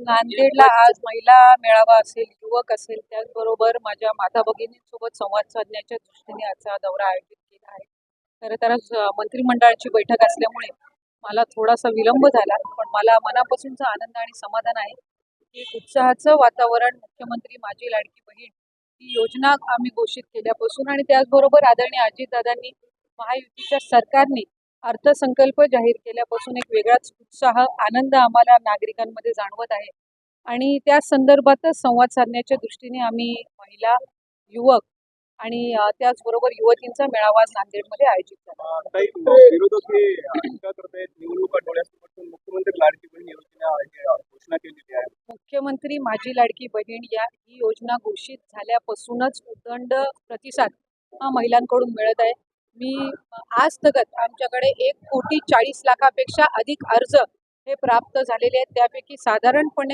नांदेडला आज महिला मेळावा असेल युवक असेल त्याचबरोबर माझ्या माता भगिनींसोबत संवाद साधण्याच्या दृष्टीने आजचा दौरा आयोजित केला आहे. खरं तर आज मंत्रिमंडळाची बैठक असल्यामुळे मला थोडासा विलंब झाला पण मला मनापासूनचा आनंद आणि समाधान आहे की उत्साहाचं वातावरण मुख्यमंत्री माझी लाडकी बहीण ही योजना आम्ही घोषित केल्यापासून आणि त्याचबरोबर आदरणीय अजितदादांनी महायुतीच्या सरकारने अर्थसंकल्प जाहीर केल्यापासून एक वेगळाच उत्साह आनंद आम्हाला नागरिकांमध्ये जाणवत आहे. आणि त्या संदर्भातच संवाद साधण्याच्या दृष्टीने आम्ही महिला युवक आणि त्याचबरोबर युवतींचा मेळावा नांदेडमध्ये आयोजित झाला. मुख्यमंत्री माझी लाडकी बहीण या ही योजना घोषित झाल्यापासूनच उदंड प्रतिसाद हा महिलांकडून मिळत आहे. मी आज तगत आमच्याकडे एक कोटी चाळीस लाखापेक्षा अधिक अर्ज हे प्राप्त झालेले आहेत. त्यापैकी साधारणपणे